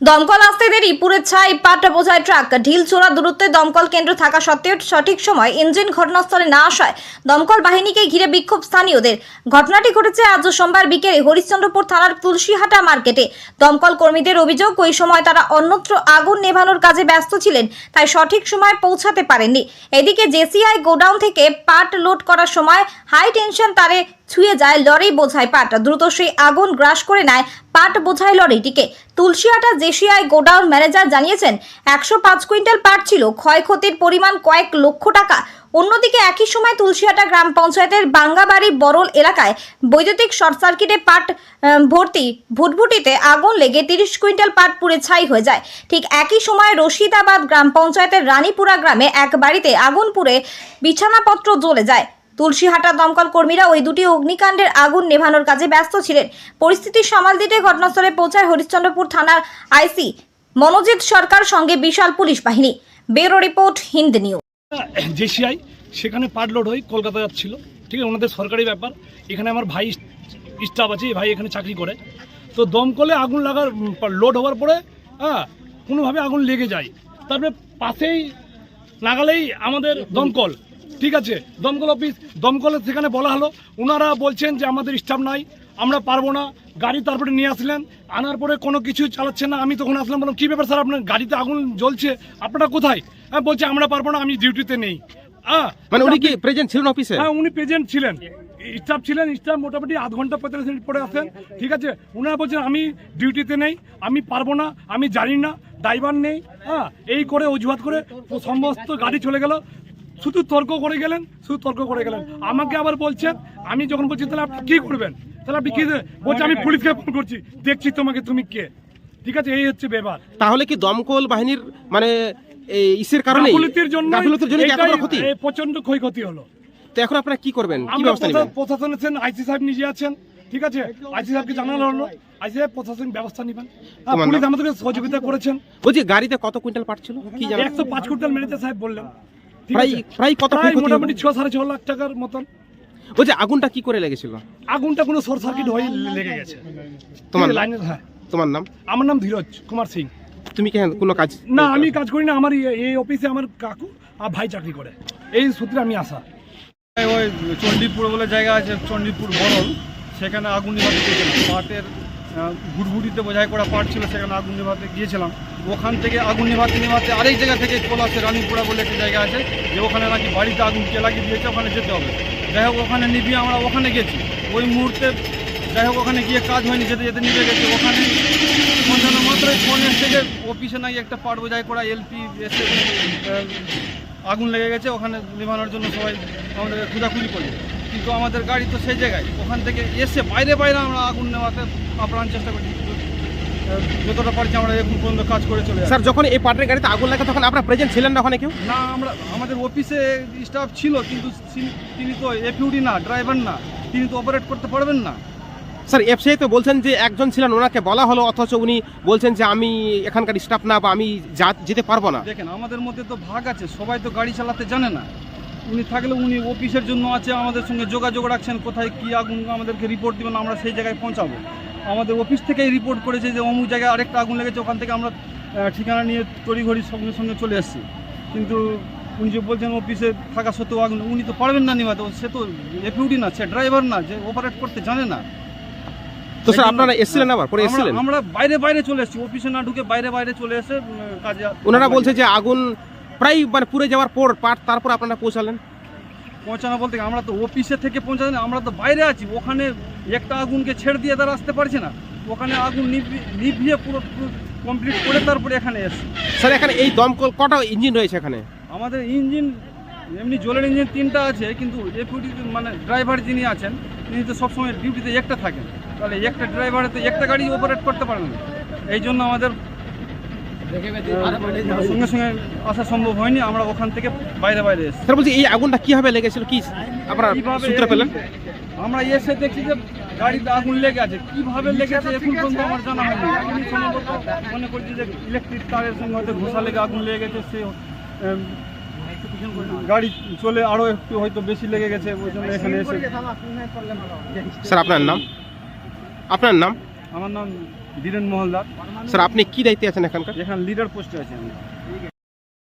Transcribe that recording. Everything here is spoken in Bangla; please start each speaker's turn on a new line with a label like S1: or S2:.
S1: দমকল আসতে দেরি পুরের ছাই পাট বোঝায় ট্রাক, ঢিল চোরা দূরত্বে দমকল কেন্দ্র থাকা সত্ত্বেও সঠিক সময় ইঞ্জিন ঘটনাস্থলে না আসায় দমকল বাহিনীকে ঘিরে বিক্ষোভ স্থানীয়দের। ঘটনাটি ঘটেছে আজ সোমবার বিকেলে হরিশ্চন্দ্রপুর থানার তুলসীহাটা মার্কেটে। দমকল কর্মীদের অভিযোগ, ওই সময় তারা অন্যত্র আগুন নেভানোর কাজে ব্যস্ত ছিলেন, তাই সঠিক সময় পৌঁছাতে পারেননি। এদিকে জেসিআই গোডাউন থেকে পাট লোড করার সময় হাই টেনশন তারে ছুঁয়ে যায় লরি বোঝায় পাট দ্রুত সেই আগুন গ্রাস করে নেয় পাট বোঝাই লরিটিকে তুলসিয়াটা জেসিআই গোডাউন ম্যানেজার জানিয়েছেন, একশো পাঁচ কুইন্টাল পাট ছিল। ক্ষয়ক্ষতির পরিমাণ কয়েক লক্ষ টাকা। অন্যদিকে একই সময় তুলসিয়াটা গ্রাম পঞ্চায়েতের বাঙ্গাবাড়ি বরল এলাকায় বৈদ্যুতিক শর্ট সার্কিটে পাট ভর্তি, ভুটভুটিতে আগুন লেগে তিরিশ কুইন্টাল পাট পুড়ে ছাই হয়ে যায়। ঠিক একই সময় রশিদাবাদ গ্রাম পঞ্চায়েতের রানীপুরা গ্রামে এক বাড়িতে আগুন পুড়ে বিছানাপত্র জ্বলে যায়। তুলসীহাটা দমকল কর্মীরা ওই দুটি অগ্নিকাণ্ডের আগুন নেভানোর কাজে ব্যস্ত ছিলেন। পরিস্থিতি সামাল দিতে ঘটনাস্থলে পৌঁছায় হরিশ্চন্দ্রপুর থানার আইসি মনোজিৎ সরকার সঙ্গে বিশাল পুলিশ বাহিনী। Bureau report, Hind news.
S2: JCI, সেখানে পাট লোড হয়ে কলকাতা যাচ্ছিল। ঠিক আছে, ওনাদের সরকারি ব্যাপার। এখানে আমার ভাই স্টাফ আছে ভাই এখানে চাকরি করে। তো দমকলে আগুন লাগার লোড হওয়ার পরে হ্যাঁ কোনোভাবে আগুন লেগে যায়। তারপরে পাশেই লাগালেই আমাদের দমকল। ঠিক আছে দমকল অফিস দমকলের সেখানে বলা হলো ওনারা বলছেন যে আমাদের স্টাফ নাই আমরা পারব না গাড়ি তারপরে নিয়ে আসলেন আনার পরে কোনো কিছু চালাচ্ছেন না আমি তখন আসলাম বললাম কী ব্যাপার স্যার আপনার গাড়িতে আগুন জ্বলছে আপনারা কোথায়? হ্যাঁ বলছে আমরা পারব না আমি ডিউটিতে নেই। হ্যাঁ
S3: মানে উনি কি প্রেজেন্ট ছিলেন অফিসে
S2: হ্যাঁ উনি প্রেজেন্ট ছিলেন। স্টাফ ছিলেন স্টাফ মোটামুটি আধ ঘণ্টা পঁয়তাল্লিশ মিনিট পরে আসেন ঠিক আছে? ওনারা বলছেন আমি ডিউটিতে নেই আমি পারব না আমি জানি না ড্রাইভার নেই। হ্যাঁ এই করে অজুহাত করে সমস্ত গাড়ি চলে গেল শুধু তর্ক করে গেলেন শুধু তর্ক করে গেলেন। আমাকে আবার বলছেন আমি যখন বলছি তাহলে আপনি কী করবেন? তাহলে আপনি কী বলছে আমি পুলিশকে ফোন করছি দেখছি তোমাকে তুমি কে? ঠিক আছে এই হচ্ছে ব্যাপার।
S3: তাহলে কি দমকল বাহিনীর মানে এই ইসের কারণে
S2: গাফিলতির জন্য
S3: গাফিলতির জন্য এত বড় ক্ষতি?
S2: প্রচণ্ড ক্ষয়ক্ষতি হলো।
S3: তো এখন আপনারা কি করবেন? কি ব্যবস্থা নেবেন?
S2: প্রশাসন আছেন আইসি সাহেব নিজে আছেন ঠিক আছে? আইসি সাহেবকে জানানো হলো। আইসি সাহেব প্রশাসনিক ব্যবস্থা নেবেন। হ্যাঁ, পুলিশ আমাদেরকে সহযোগিতা করেছেন।
S3: বলছি গাড়িতে কত কুইন্টাল পাট ছিল? কি জানেন?
S2: একশো পাঁচ কুইন্টাল মেরেছে সাহেব বললেন।
S3: প্রায় প্রায় কত
S2: মোটামুটি ছ সাড়ে ছ লাখ টাকার মতন।
S3: বলছি আগুনটা কি করে লেগেছিল?
S2: আগুনটা কোনো শর্ট সার্কিট হয়ে লেগে গেছে।
S3: তোমার নাম?
S2: লাইনের হ্যাঁ।
S3: তোমার নাম?
S2: আমার নাম ধীরজ কুমার সিং।
S3: তুমি কি কোনো কাজ
S2: না আমি কাজ করি না আমার এই- এই অফিসে আমার কাকু আর ভাই চাকরি করে। এই সূত্রে আমি আসা
S4: ওই চণ্ডীপুর বলে জায়গা আছে চণ্ডীপুর বরল। সেখানে আগুন নিভাতে পাটের গুড়গুড়িতে বোঝাই করা পাট ছিল, সেখানে আগুন নেভাতে গিয়েছিলাম। ওখান থেকে আগুন নেভাতে নিভাতে আরেক জায়গা থেকে চলে আসে রানীপুরা বলে একটা জায়গা আছে, যে ওখানে নাকি বাড়িতে আগুন কে লাগিয়ে দিয়েছে, ওখানে যেতে হবে। যাই হোক, ওখানে নিভিয়ে আমরা ওখানে গেছি। ওই মুহূর্তে যাই হোক, ওখানে গিয়ে কাজ হয়নি, যেতে যেতে নিভে গেছে। ওখানে পৌঁছানো মাত্রই ফোন এসছে যে অফিসে নাকি একটা পাট বোঝাই করা এলপি এসে আগুন লেগে গেছে, ওখানে নিভানোর জন্য সবাই আমাদেরকে খোঁজাখুঁজি করি কিন্তু আমাদের গাড়ি তো সেই জায়গায়। ওখান থেকে এসে বাইরে বাইরে আমরা আগুন নেওয়াতে আপ্রাণ চেষ্টা করছি। যতটা পারছি আমরা এখন পর্যন্ত কাজ করে চলে
S3: স্যার যখন এই পাটের গাড়িতে আগুন লাগে তখন আপনারা প্রেজেন্ট ছিলেন না ওখানে কেউ?
S4: না আমরা আমাদের অফিসে স্টাফ ছিল কিন্তু তিনি- তো এপিউডি না ড্রাইভার না। তিনি তো অপারেট করতে পারবেন না।
S3: স্যার এফসিআই তো বলছেন যে একজন ছিলেন ওনাকে বলা হলো অথচ উনি বলছেন যে আমি এখানকার স্টাফ না বা আমি যেতে পারব না।
S4: দেখেন আমাদের মধ্যে তো ভাগ আছে সবাই তো গাড়ি চালাতে জানে না। উনি থাকলে উনি অফিসের জন্য আছে আমাদের সঙ্গে যোগাযোগ রাখছেন কোথায় কী আগুন আমাদেরকে রিপোর্ট দেবেন আমরা সেই জায়গায় পৌঁছাবো। আমাদের অফিস থেকেই রিপোর্ট করেছে যে অমুক জায়গায় আরেকটা আগুন লেগেছে ওখান থেকে আমরা ঠিকানা নিয়ে তড়িঘড়ি সঙ্গে সঙ্গে চলে এসেছি। কিন্তু উনি যে বলছেন অফিসে থাকা সত্ত্বেও আগুন উনি তো পারবেন না নিবাতে সে তো এফিউডি না সে ড্রাইভার না যে অপারেট করতে জানে না।
S3: তো স্যার আপনারা এসেছিলেন আবার পরে এসেছিলেন?
S4: আমরা বাইরে বাইরে চলে এসেছি অফিসে না ঢুকে বাইরে বাইরে চলে এসে কাজে
S3: ওনারা বলছে যে আগুন প্রায় মানে পুড়ে যাওয়ার পর পাট তারপর আপনারা পৌঁছালেন?
S4: পৌঁছানো বলতে আমরা তো অফিসে থেকে পৌঁছাতে না, আমরা তো বাইরে আছি। ওখানে একটা আগুনকে ছেড়ে দিয়ে তারা আসতে পারছে না। ওখানে আগুন নিভি- নিভিয়ে পুরো কমপ্লিট করে তারপরে এখানে এসছি
S3: স্যার এখানে এই দমকল কটা ইঞ্জিন রয়েছে এখানে?
S4: আমাদের ইঞ্জিন এমনি জলের ইঞ্জিন তিনটা আছে কিন্তু ডেপুটি মানে ড্রাইভার যিনি আছেন তিনি তো সবসময় ডিউটিতে একটা থাকেন। তাহলে একটা ড্রাইভারে তো একটা গাড়ি অপারেট করতে পারেন এই জন্য আমাদের সঙ্গে সঙ্গে আসা সম্ভব হয়নি আমরা ওখান থেকে বাইরে বাইরে এসেছি।
S3: স্যার বলছি এই আগুনটা কীভাবে লেগেছিল? কি আপনারা সূত্র পেলেন?
S4: আমরা এসে দেখছি যে গাড়িতে আগুন লেগে আছে। কীভাবে লেগেছে এখন পর্যন্ত আমার জানা হয়নি। আমি সম্ভবত মনে করছি যে ইলেকট্রিক তারের সঙ্গে হয়তো ঘোষা লেগে আগুন লেগে গেছে সে গাড়ি চলে আরও একটু হয়তো বেশি লেগে গেছে ওই জন্য এখানে এসে
S3: স্যার আপনার নাম? আপনার নাম?
S4: আমার নাম বীরেন মহলদার।
S3: স্যার আপনি কি দায়িত্বে আছেন এখানকার?
S4: এখানে লিডার পোস্টে আছি আমি